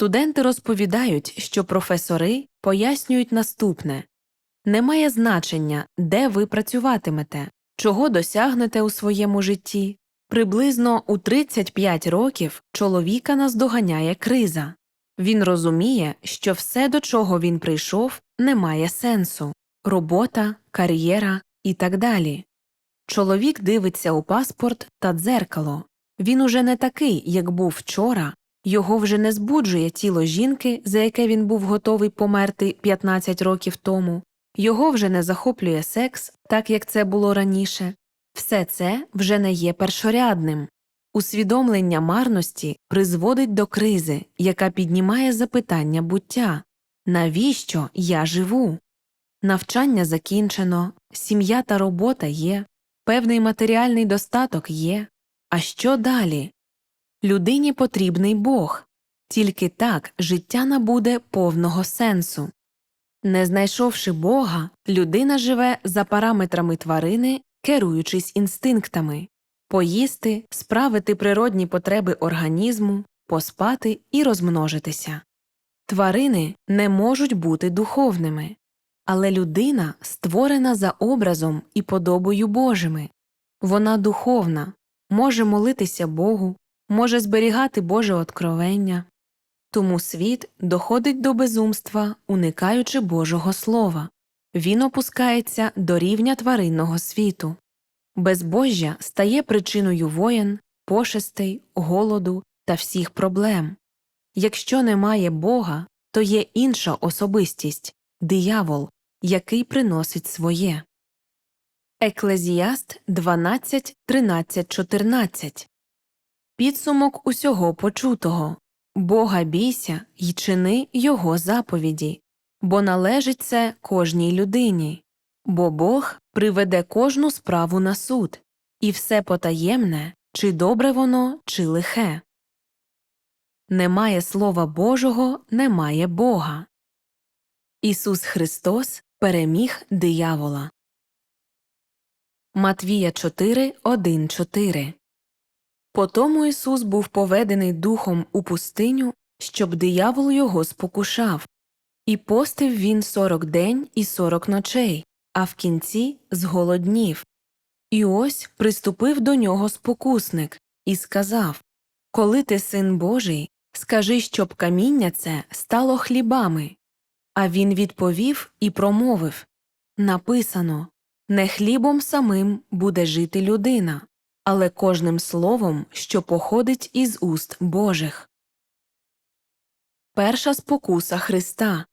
Студенти розповідають, що професори пояснюють наступне немає значення, де ви працюватимете, чого досягнете у своєму житті. Приблизно у 35 років чоловіка наздоганяє криза. Він розуміє, що все, до чого він прийшов, не має сенсу робота, кар'єра і так далі. Чоловік дивиться у паспорт та дзеркало. Він уже не такий, як був вчора, його вже не збуджує тіло жінки, за яке він був готовий померти 15 років тому, його вже не захоплює секс, так як це було раніше. Все це вже не є першорядним. Усвідомлення марності призводить до кризи, яка піднімає запитання буття навіщо я живу? Навчання закінчено, сім'я та робота є, певний матеріальний достаток є. А що далі? Людині потрібний Бог, тільки так життя набуде повного сенсу. Не знайшовши Бога, людина живе за параметрами тварини, керуючись інстинктами поїсти, справити природні потреби організму, поспати і розмножитися. Тварини не можуть бути духовними, але людина створена за образом і подобою Божими. Вона духовна, може молитися Богу, може зберігати Боже откровення. Тому світ доходить до безумства, уникаючи Божого Слова. Він опускається до рівня тваринного світу. Безбожжя стає причиною воєн, пошестей, голоду та всіх проблем. Якщо немає Бога, то є інша особистість диявол, який приносить своє. Еклезіаст 12, 13, 14 Підсумок усього почутого Бога бійся й чини Його заповіді, бо належить це кожній людині, бо Бог приведе кожну справу на суд, і все потаємне, чи добре воно, чи лихе. Немає Слова Божого, немає Бога. Ісус Христос переміг диявола. Матвія 4, 1, 4 Потому Ісус був поведений духом у пустиню, щоб диявол його спокушав, і постив він сорок день і сорок ночей, а в кінці зголоднів. І ось приступив до нього спокусник і сказав Коли ти син Божий, скажи, щоб каміння це стало хлібами. А він відповів і промовив Написано Не хлібом самим буде жити людина але кожним словом, що походить із уст Божих. Перша спокуса Христа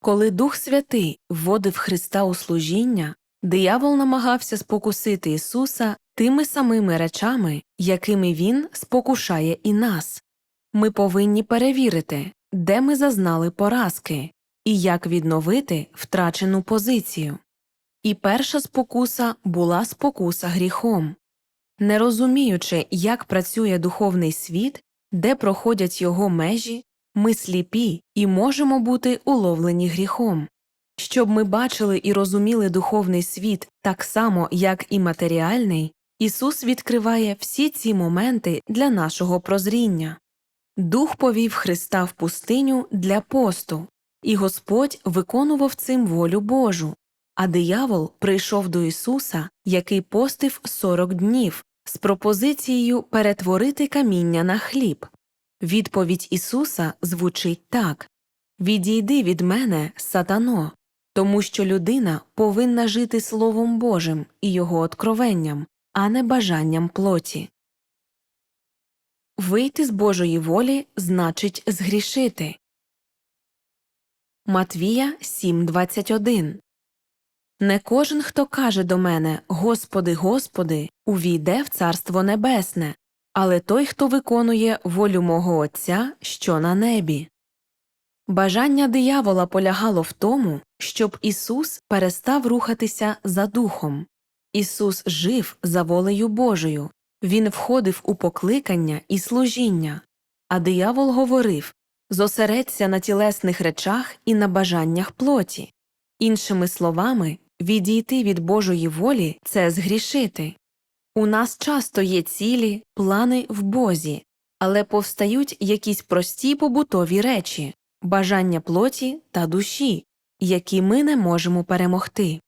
Коли Дух Святий вводив Христа у служіння, диявол намагався спокусити Ісуса тими самими речами, якими Він спокушає і нас. Ми повинні перевірити, де ми зазнали поразки, і як відновити втрачену позицію. І перша спокуса була спокуса гріхом. Не розуміючи, як працює духовний світ, де проходять його межі, ми сліпі і можемо бути уловлені гріхом. Щоб ми бачили і розуміли духовний світ так само, як і матеріальний, Ісус відкриває всі ці моменти для нашого прозріння. Дух повів Христа в пустиню для посту, і Господь виконував цим волю Божу. А диявол прийшов до Ісуса, який постив сорок днів, з пропозицією перетворити каміння на хліб. Відповідь Ісуса звучить так Відійди від мене, сатано, тому що людина повинна жити Словом Божим і Його откровенням, а не бажанням плоті. Вийти з Божої волі значить згрішити. Матвія 7.21 не кожен, хто каже до мене Господи, Господи, увійде в Царство Небесне, але той, хто виконує волю мого Отця, що на небі. Бажання диявола полягало в тому, щоб Ісус перестав рухатися за духом. Ісус жив за волею Божою, Він входив у покликання і служіння, а диявол говорив зосередься на тілесних речах і на бажаннях плоті. Іншими словами, Відійти від Божої волі це згрішити. У нас часто є цілі, плани в Бозі, але повстають якісь прості побутові речі, бажання плоті та душі, які ми не можемо перемогти.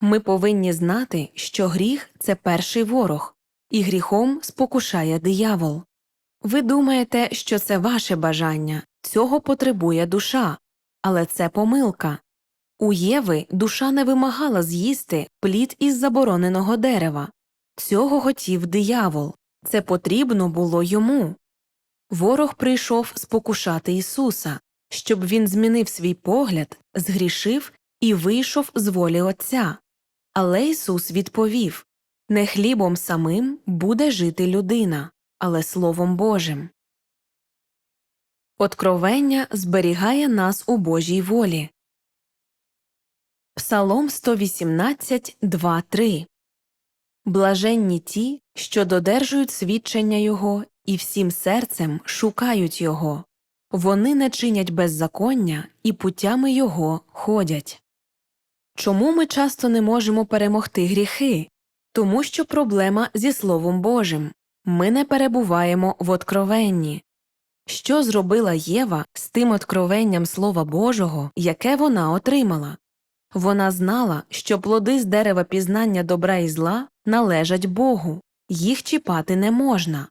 Ми повинні знати, що гріх це перший ворог, і гріхом спокушає диявол. Ви думаєте, що це ваше бажання, цього потребує душа, але це помилка. У Єви душа не вимагала з'їсти плід із забороненого дерева. Цього хотів диявол. Це потрібно було йому. Ворог прийшов спокушати Ісуса, щоб він змінив свій погляд, згрішив і вийшов з волі Отця. Але Ісус відповів Не хлібом самим буде жити людина, але Словом Божим. Откровення зберігає нас у Божій волі. Псалом 118, 2, 3 Блаженні ті, що додержують свідчення Його і всім серцем шукають Його. Вони не чинять беззаконня і путями Його ходять. Чому ми часто не можемо перемогти гріхи? Тому що проблема зі Словом Божим. Ми не перебуваємо в откровенні. Що зробила Єва з тим откровенням Слова Божого, яке вона отримала? Вона знала, що плоди з дерева пізнання добра і зла належать Богу, їх чіпати не можна,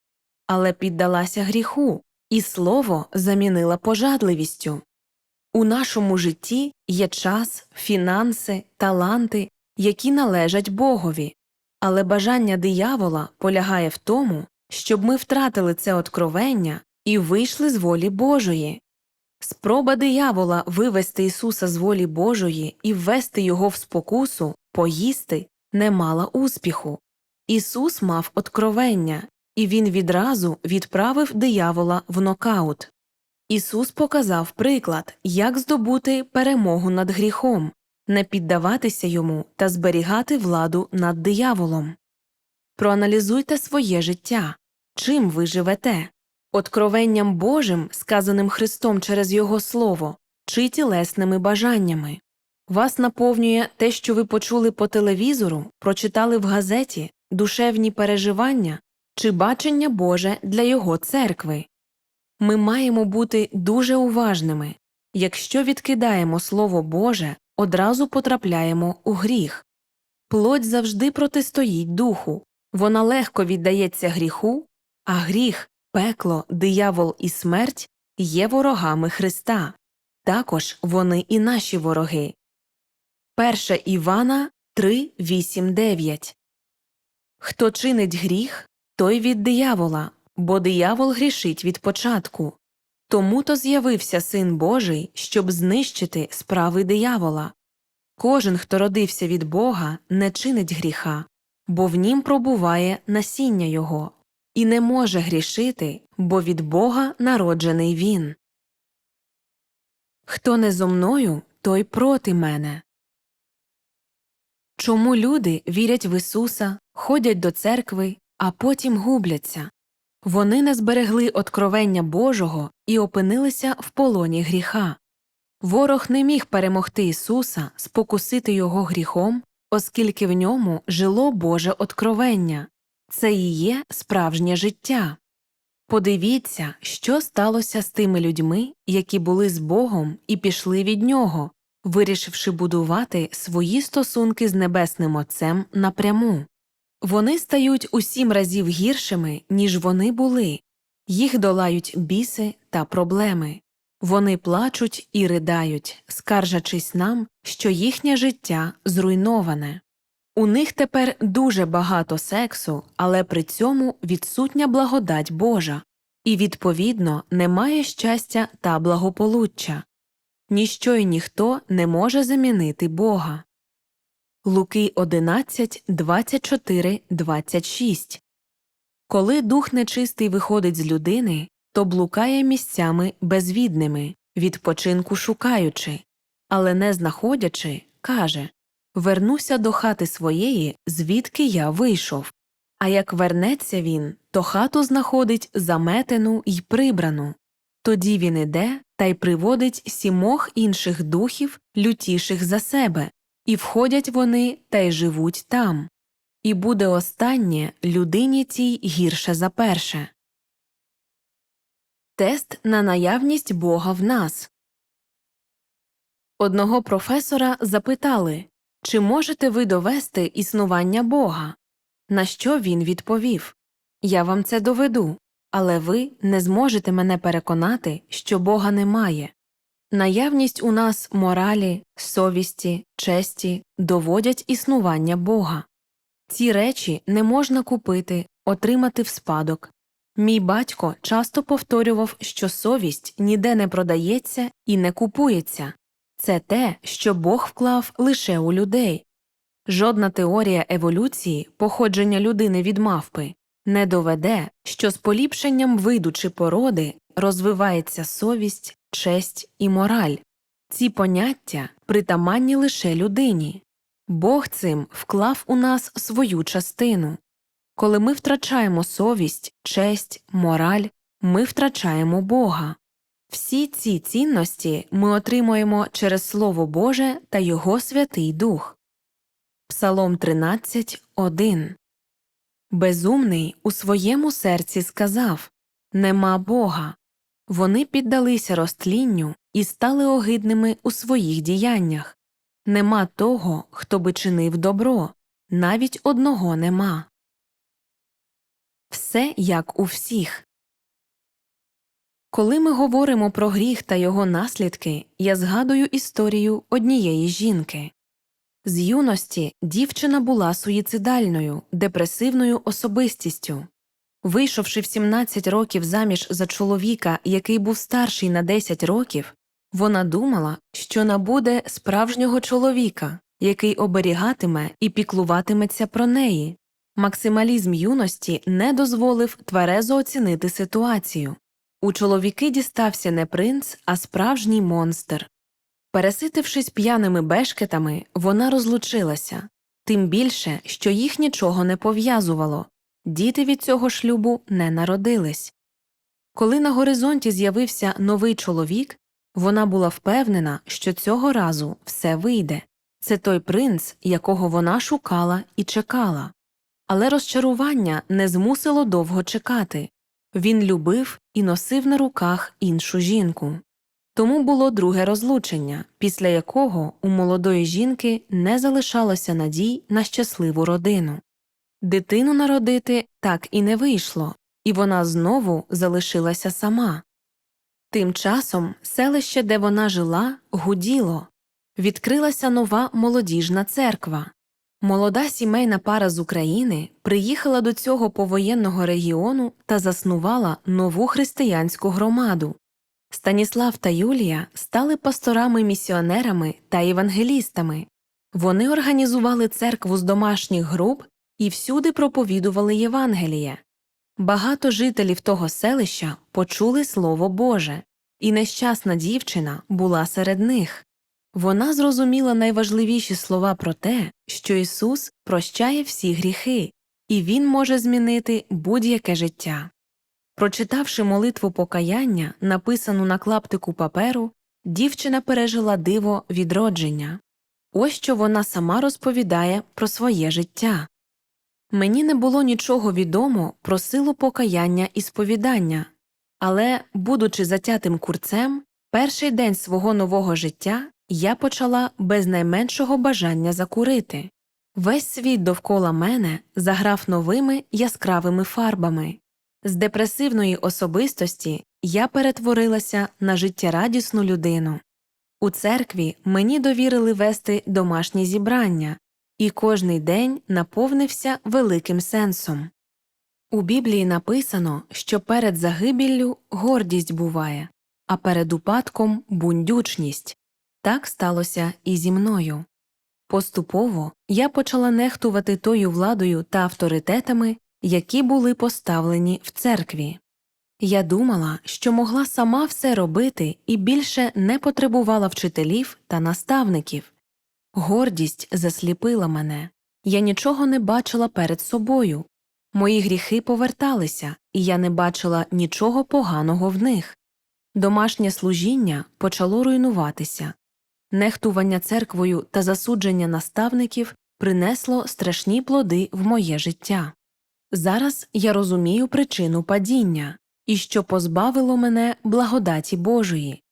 але піддалася гріху, і слово замінила пожадливістю. У нашому житті є час, фінанси, таланти, які належать Богові, але бажання диявола полягає в тому, щоб ми втратили це откровення і вийшли з волі Божої. Спроба диявола вивести Ісуса з волі Божої і ввести його в спокусу, поїсти, не мала успіху. Ісус мав откровення, і він відразу відправив диявола в нокаут. Ісус показав приклад, як здобути перемогу над гріхом, не піддаватися йому та зберігати владу над дияволом. Проаналізуйте своє життя чим ви живете откровенням Божим, сказаним Христом через Його Слово, чи тілесними бажаннями. Вас наповнює те, що ви почули по телевізору, прочитали в газеті, душевні переживання чи бачення Боже для Його церкви. Ми маємо бути дуже уважними якщо відкидаємо Слово Боже, одразу потрапляємо у гріх. Плоть завжди протистоїть духу, вона легко віддається гріху, а гріх, пекло, диявол і смерть є ворогами Христа. Також вони і наші вороги. 1 Івана 3, 8, 9 Хто чинить гріх, той від диявола, бо диявол грішить від початку. Тому то з'явився Син Божий, щоб знищити справи диявола. Кожен, хто родився від Бога, не чинить гріха, бо в нім пробуває насіння його, і не може грішити, бо від Бога народжений він. Хто не зо мною, той проти мене. Чому люди вірять в Ісуса, ходять до церкви, а потім губляться? Вони не зберегли откровення Божого і опинилися в полоні гріха. Ворог не міг перемогти Ісуса, спокусити його гріхом, оскільки в ньому жило Боже откровення це і є справжнє життя. Подивіться, що сталося з тими людьми, які були з Богом і пішли від нього, вирішивши будувати свої стосунки з Небесним Отцем напряму. Вони стають у сім разів гіршими, ніж вони були, їх долають біси та проблеми. Вони плачуть і ридають, скаржачись нам, що їхнє життя зруйноване. У них тепер дуже багато сексу, але при цьому відсутня благодать Божа, і, відповідно, немає щастя та благополуччя. Ніщо й ніхто не може замінити Бога. Луки 11, 24, 26 Коли дух нечистий виходить з людини, то блукає місцями безвідними, відпочинку шукаючи, але не знаходячи, каже Вернуся до хати своєї, звідки я вийшов. А як вернеться він, то хату знаходить заметену й прибрану. Тоді він іде та й приводить сімох інших духів, лютіших за себе, і входять вони та й живуть там. І буде останнє людині цій гірше за перше. Тест на наявність Бога в нас. Одного професора запитали, чи можете ви довести існування Бога? На що він відповів Я вам це доведу, але ви не зможете мене переконати, що Бога немає. Наявність у нас моралі, совісті, честі доводять існування Бога. Ці речі не можна купити, отримати в спадок. Мій батько часто повторював, що совість ніде не продається і не купується це те, що Бог вклав лише у людей. Жодна теорія еволюції, походження людини від мавпи, не доведе, що з поліпшенням виду чи породи розвивається совість, честь і мораль. Ці поняття притаманні лише людині. Бог цим вклав у нас свою частину. Коли ми втрачаємо совість, честь, мораль, ми втрачаємо Бога. Всі ці цінності ми отримуємо через Слово Боже та Його Святий Дух. Псалом 13, 1 Безумний у своєму серці сказав Нема Бога. Вони піддалися розтлінню і стали огидними у своїх діяннях. Нема того, хто би чинив добро, навіть одного нема. Все як у всіх. Коли ми говоримо про гріх та його наслідки, я згадую історію однієї жінки. З юності дівчина була суїцидальною, депресивною особистістю. Вийшовши в 17 років заміж за чоловіка, який був старший на 10 років, вона думала, що набуде справжнього чоловіка, який оберігатиме і піклуватиметься про неї. Максималізм юності не дозволив тверезо оцінити ситуацію. У чоловіки дістався не принц, а справжній монстр. Переситившись п'яними бешкетами, вона розлучилася, тим більше, що їх нічого не пов'язувало діти від цього шлюбу не народились. Коли на горизонті з'явився новий чоловік, вона була впевнена, що цього разу все вийде це той принц, якого вона шукала і чекала. Але розчарування не змусило довго чекати він любив і носив на руках іншу жінку. Тому було друге розлучення, після якого у молодої жінки не залишалося надій на щасливу родину. Дитину народити так і не вийшло, і вона знову залишилася сама. Тим часом селище, де вона жила, гуділо відкрилася нова молодіжна церква. Молода сімейна пара з України приїхала до цього повоєнного регіону та заснувала нову християнську громаду. Станіслав та Юлія стали пасторами-місіонерами та євангелістами. Вони організували церкву з домашніх груп і всюди проповідували Євангеліє. Багато жителів того селища почули Слово Боже, і нещасна дівчина була серед них. Вона зрозуміла найважливіші слова про те, що Ісус прощає всі гріхи, і Він може змінити будь-яке життя. Прочитавши молитву покаяння, написану на клаптику паперу, дівчина пережила диво відродження. Ось що вона сама розповідає про своє життя. Мені не було нічого відомо про силу покаяння і сповідання, але, будучи затятим курцем, перший день свого нового життя я почала без найменшого бажання закурити. Весь світ довкола мене заграв новими яскравими фарбами. З депресивної особистості я перетворилася на життєрадісну людину. У церкві мені довірили вести домашні зібрання, і кожний день наповнився великим сенсом. У Біблії написано, що перед загибіллю гордість буває, а перед упадком бундючність. Так сталося і зі мною. Поступово я почала нехтувати тою владою та авторитетами, які були поставлені в церкві. Я думала, що могла сама все робити і більше не потребувала вчителів та наставників. Гордість засліпила мене, я нічого не бачила перед собою. Мої гріхи поверталися, і я не бачила нічого поганого в них. Домашнє служіння почало руйнуватися. Нехтування церквою та засудження наставників принесло страшні плоди в моє життя. Зараз я розумію причину падіння і що позбавило мене благодаті Божої.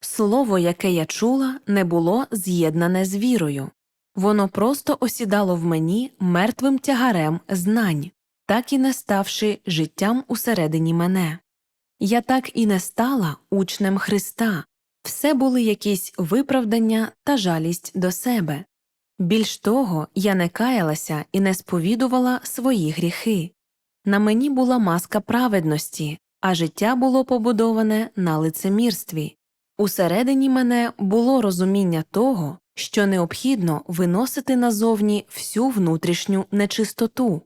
Слово, яке я чула, не було з'єднане з вірою. Воно просто осідало в мені мертвим тягарем знань, так і не ставши життям усередині мене. Я так і не стала учнем Христа, все були якісь виправдання та жалість до себе. Більш того, я не каялася і не сповідувала свої гріхи. На мені була маска праведності, а життя було побудоване на лицемірстві. Усередині мене було розуміння того, що необхідно виносити назовні всю внутрішню нечистоту.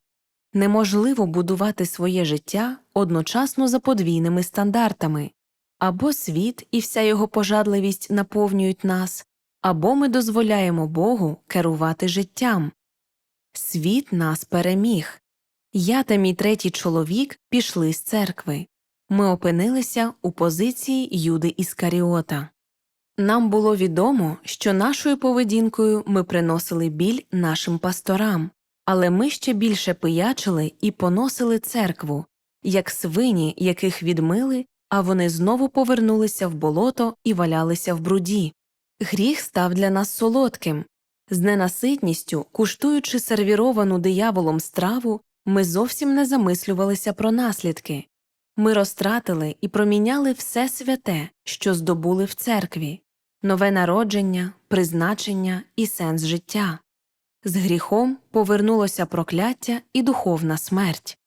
Неможливо будувати своє життя одночасно за подвійними стандартами або світ і вся його пожадливість наповнюють нас, або ми дозволяємо Богу керувати життям. Світ нас переміг. Я та мій третій чоловік пішли з церкви. Ми опинилися у позиції Юди Іскаріота. Нам було відомо, що нашою поведінкою ми приносили біль нашим пасторам, але ми ще більше пиячили і поносили церкву, як свині, яких відмили, а вони знову повернулися в болото і валялися в бруді. Гріх став для нас солодким. З ненаситністю, куштуючи сервіровану дияволом страву, ми зовсім не замислювалися про наслідки. Ми розтратили і проміняли все святе, що здобули в церкві нове народження, призначення і сенс життя. З гріхом повернулося прокляття і духовна смерть.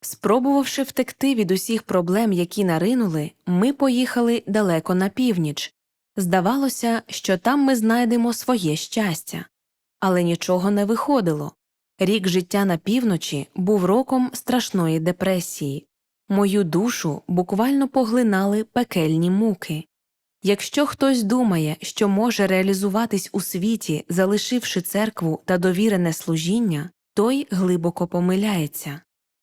Спробувавши втекти від усіх проблем, які наринули, ми поїхали далеко на північ. Здавалося, що там ми знайдемо своє щастя. Але нічого не виходило. Рік життя на півночі був роком страшної депресії. Мою душу буквально поглинали пекельні муки. Якщо хтось думає, що може реалізуватись у світі, залишивши церкву та довірене служіння, той глибоко помиляється.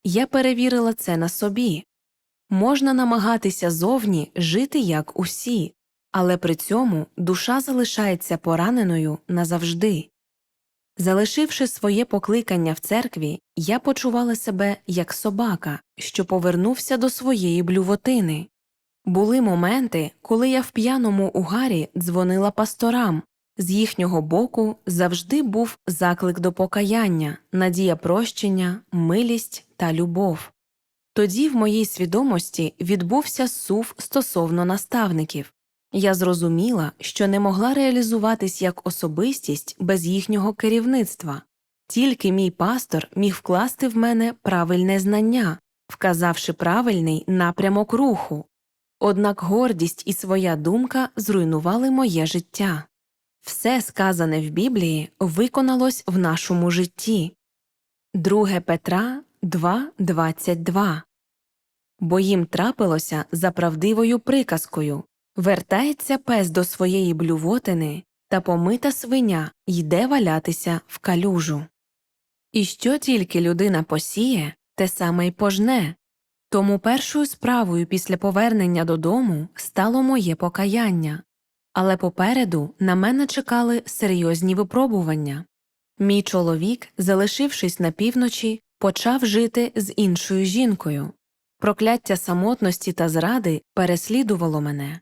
Я перевірила це на собі. Можна намагатися зовні жити як усі, але при цьому душа залишається пораненою назавжди. Залишивши своє покликання в церкві, я почувала себе як собака, що повернувся до своєї блювотини. Були моменти, коли я в п'яному угарі дзвонила пасторам, з їхнього боку завжди був заклик до покаяння, надія прощення, милість та любов. Тоді в моїй свідомості відбувся сув стосовно наставників. Я зрозуміла, що не могла реалізуватись як особистість без їхнього керівництва, тільки мій пастор міг вкласти в мене правильне знання, вказавши правильний напрямок руху. Однак гордість і своя думка зруйнували моє життя. Все сказане в Біблії виконалось в нашому житті. 2 Петра 2.22 Бо їм трапилося за правдивою приказкою Вертається пес до своєї блювотини, та помита свиня йде валятися в калюжу. І що тільки людина посіє, те саме й пожне. Тому першою справою після повернення додому стало моє покаяння, але попереду на мене чекали серйозні випробування. Мій чоловік, залишившись на півночі, почав жити з іншою жінкою. Прокляття самотності та зради переслідувало мене.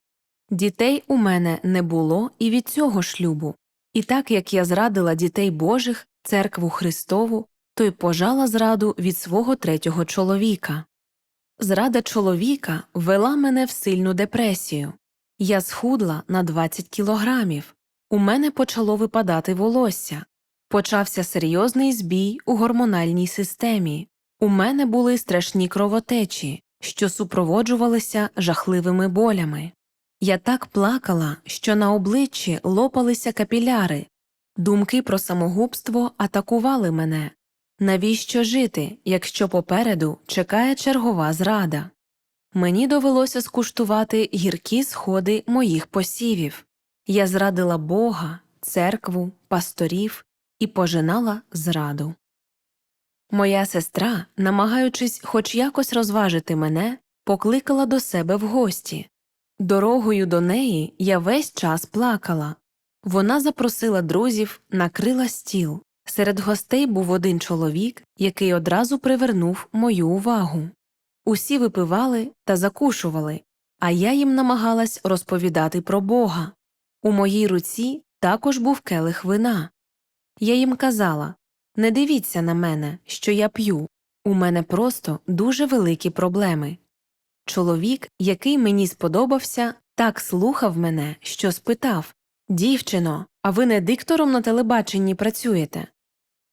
Дітей у мене не було і від цього шлюбу, і так як я зрадила дітей Божих, церкву Христову, то й пожала зраду від свого третього чоловіка. Зрада чоловіка вела мене в сильну депресію. Я схудла на 20 кілограмів, у мене почало випадати волосся, почався серйозний збій у гормональній системі, у мене були страшні кровотечі, що супроводжувалися жахливими болями. Я так плакала, що на обличчі лопалися капіляри, думки про самогубство атакували мене. Навіщо жити, якщо попереду чекає чергова зрада? Мені довелося скуштувати гіркі сходи моїх посівів. Я зрадила Бога, церкву, пасторів і пожинала зраду. Моя сестра, намагаючись хоч якось розважити мене, покликала до себе в гості. Дорогою до неї я весь час плакала. Вона запросила друзів, накрила стіл. Серед гостей був один чоловік, який одразу привернув мою увагу. Усі випивали та закушували, а я їм намагалась розповідати про Бога. У моїй руці також був келих вина. Я їм казала не дивіться на мене, що я п'ю, у мене просто дуже великі проблеми. Чоловік, який мені сподобався, так слухав мене, що спитав Дівчино, а ви не диктором на телебаченні працюєте?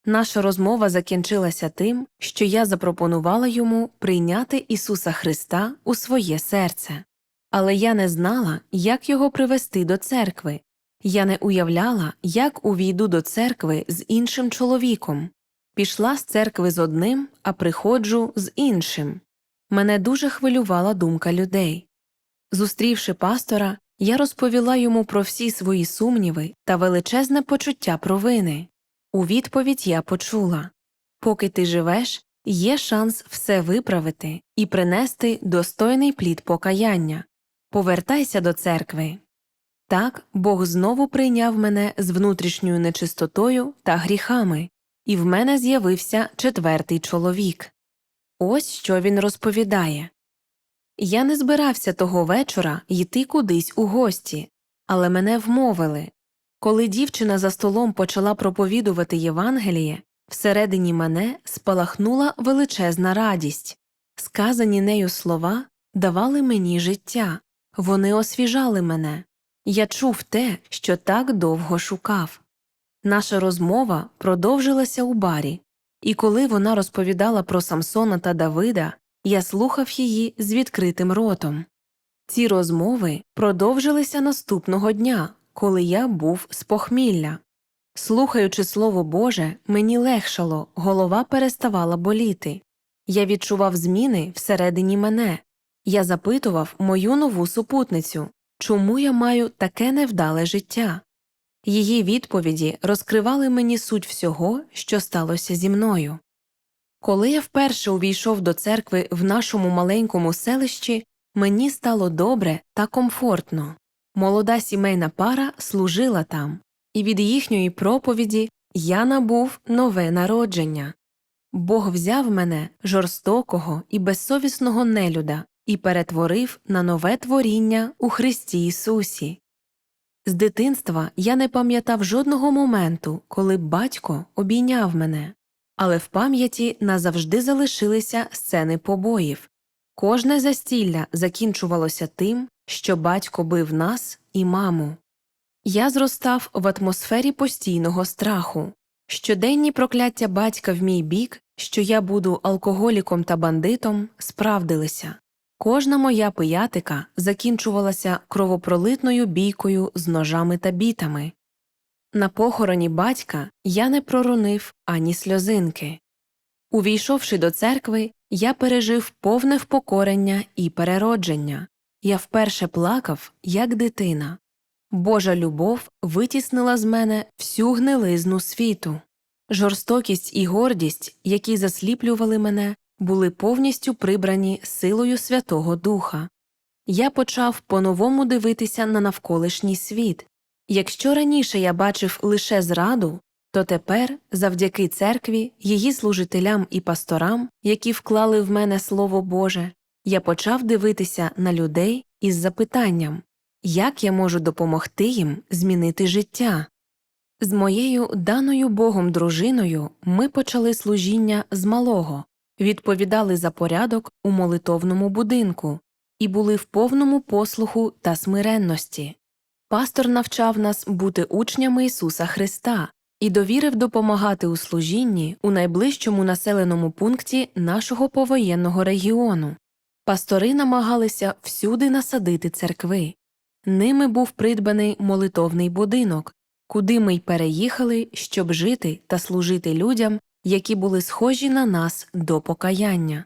Наша розмова закінчилася тим, що я запропонувала йому прийняти Ісуса Христа у своє серце. Але я не знала, як його привести до церкви. Я не уявляла, як увійду до церкви з іншим чоловіком. Пішла з церкви з одним, а приходжу з іншим. Мене дуже хвилювала думка людей. Зустрівши пастора, я розповіла йому про всі свої сумніви та величезне почуття провини. У відповідь я почула поки ти живеш, є шанс все виправити і принести достойний плід покаяння. Повертайся до церкви. Так Бог знову прийняв мене з внутрішньою нечистотою та гріхами, і в мене з'явився четвертий чоловік. Ось що він розповідає. Я не збирався того вечора йти кудись у гості, але мене вмовили. Коли дівчина за столом почала проповідувати Євангеліє, всередині мене спалахнула величезна радість. Сказані нею слова давали мені життя, вони освіжали мене. Я чув те, що так довго шукав. Наша розмова продовжилася у барі, і коли вона розповідала про Самсона та Давида, я слухав її з відкритим ротом. Ці розмови продовжилися наступного дня, коли я був з похмілля. Слухаючи Слово Боже, мені легшало, голова переставала боліти. Я відчував зміни всередині мене. Я запитував мою нову супутницю, чому я маю таке невдале життя. Її відповіді розкривали мені суть всього, що сталося зі мною. Коли я вперше увійшов до церкви в нашому маленькому селищі, мені стало добре та комфортно. Молода сімейна пара служила там, і від їхньої проповіді я набув нове народження. Бог взяв мене, жорстокого і безсовісного нелюда, і перетворив на нове творіння у Христі Ісусі. З дитинства я не пам'ятав жодного моменту, коли батько обійняв мене, але в пам'яті назавжди залишилися сцени побоїв. Кожне застілля закінчувалося тим, що батько бив нас і маму. Я зростав в атмосфері постійного страху. Щоденні прокляття батька в мій бік, що я буду алкоголіком та бандитом, справдилися. Кожна моя пиятика закінчувалася кровопролитною бійкою з ножами та бітами. На похороні батька я не проронив ані сльозинки. Увійшовши до церкви, я пережив повне впокорення і переродження. Я вперше плакав, як дитина. Божа любов витіснила з мене всю гнилизну світу. Жорстокість і гордість, які засліплювали мене, були повністю прибрані силою Святого Духа. Я почав по-новому дивитися на навколишній світ. Якщо раніше я бачив лише зраду, то тепер, завдяки церкві, її служителям і пасторам, які вклали в мене Слово Боже, я почав дивитися на людей із запитанням як я можу допомогти їм змінити життя. З моєю даною Богом дружиною ми почали служіння з малого, відповідали за порядок у молитовному будинку і були в повному послуху та смиренності. Пастор навчав нас бути учнями Ісуса Христа і довірив допомагати у служінні у найближчому населеному пункті нашого повоєнного регіону. Пастори намагалися всюди насадити церкви. Ними був придбаний молитовний будинок, куди ми й переїхали, щоб жити та служити людям, які були схожі на нас до покаяння.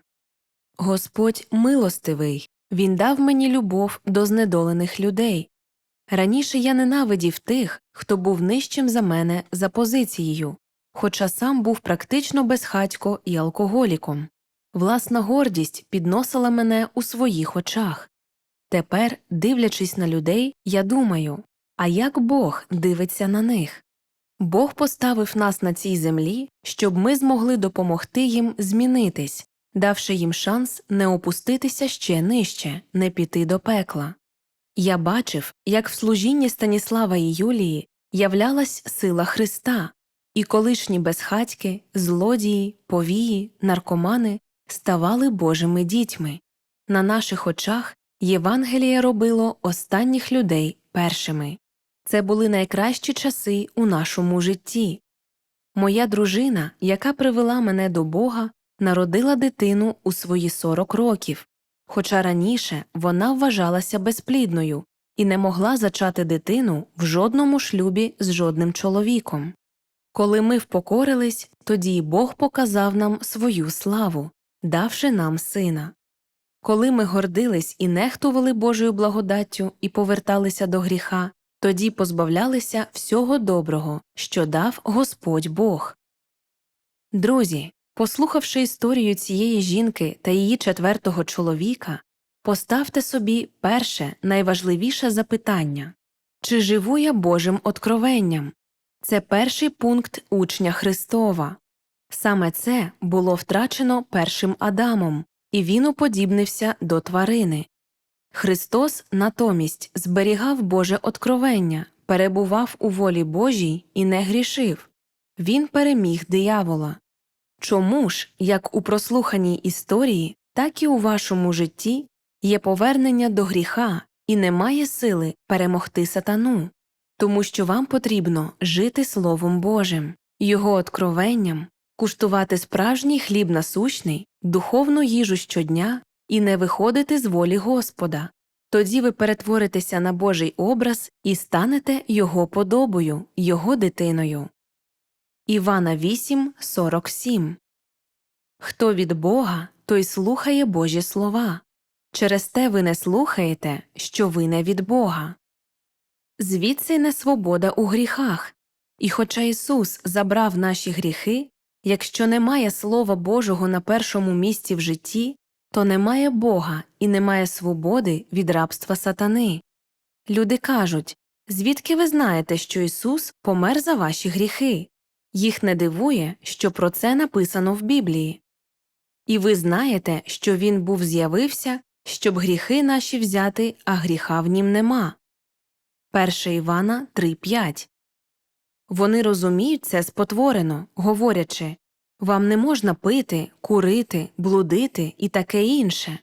Господь милостивий, Він дав мені любов до знедолених людей. Раніше я ненавидів тих, хто був нижчим за мене за позицією, хоча сам був практично безхатько і алкоголіком. Власна гордість підносила мене у своїх очах. Тепер, дивлячись на людей, я думаю а як Бог дивиться на них? Бог поставив нас на цій землі, щоб ми змогли допомогти їм змінитись, давши їм шанс не опуститися ще нижче, не піти до пекла. Я бачив, як в служінні Станіслава і Юлії являлась сила Христа, і колишні безхатьки, злодії, повії, наркомани ставали Божими дітьми. На наших очах Євангеліє робило останніх людей першими. Це були найкращі часи у нашому житті. Моя дружина, яка привела мене до Бога, народила дитину у свої 40 років, хоча раніше вона вважалася безплідною і не могла зачати дитину в жодному шлюбі з жодним чоловіком. Коли ми впокорились, тоді й Бог показав нам свою славу, давши нам сина. Коли ми гордились і нехтували Божою благодаттю і поверталися до гріха, тоді позбавлялися всього доброго, що дав Господь Бог. Друзі, послухавши історію цієї жінки та її четвертого чоловіка, поставте собі перше найважливіше запитання чи живу я Божим откровенням? Це перший пункт учня Христова. Саме це було втрачено першим Адамом, і він уподібнився до тварини. Христос натомість зберігав Боже откровення, перебував у волі Божій і не грішив. Він переміг диявола. Чому ж, як у прослуханій історії, так і у вашому житті є повернення до гріха і немає сили перемогти сатану? Тому що вам потрібно жити Словом Божим, Його откровенням, куштувати справжній хліб насущний, духовну їжу щодня і не виходити з волі Господа. Тоді ви перетворитеся на Божий образ і станете Його подобою, Його дитиною. Івана 8, 47 Хто від Бога, той слухає Божі слова. Через те ви не слухаєте, що ви не від Бога. Звідси не свобода у гріхах. І хоча Ісус забрав наші гріхи, якщо немає Слова Божого на першому місці в житті, то немає Бога і немає свободи від рабства сатани. Люди кажуть звідки ви знаєте, що Ісус помер за ваші гріхи? Їх не дивує, що про це написано в Біблії. І ви знаєте, що Він був з'явився, щоб гріхи наші взяти, а гріха в нім нема. 1 Івана 3.5 Вони розуміють це спотворено, говорячи вам не можна пити, курити, блудити і таке інше.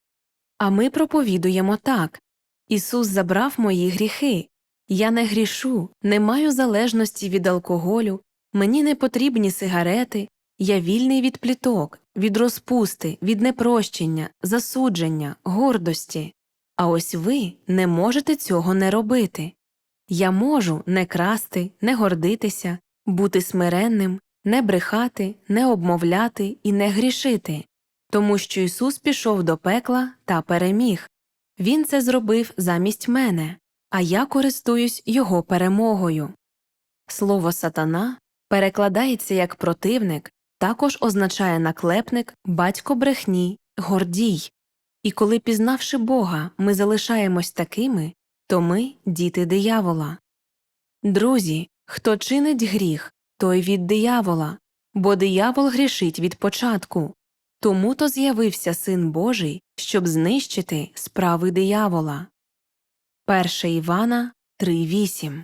А ми проповідуємо так Ісус забрав мої гріхи. Я не грішу, не маю залежності від алкоголю, мені не потрібні сигарети, я вільний від пліток, від розпусти, від непрощення, засудження, гордості. А ось ви не можете цього не робити. Я можу не красти, не гордитися, бути смиренним, не брехати, не обмовляти і не грішити, тому що Ісус пішов до пекла та переміг. Він це зробив замість мене, а я користуюсь Його перемогою. Слово сатана перекладається як противник, також означає наклепник, батько брехні, гордій. І коли, пізнавши Бога, ми залишаємось такими, то ми діти диявола. Друзі, хто чинить гріх, той від диявола, бо диявол грішить від початку. Тому то з'явився Син Божий, щоб знищити справи диявола. 1 Івана 3.8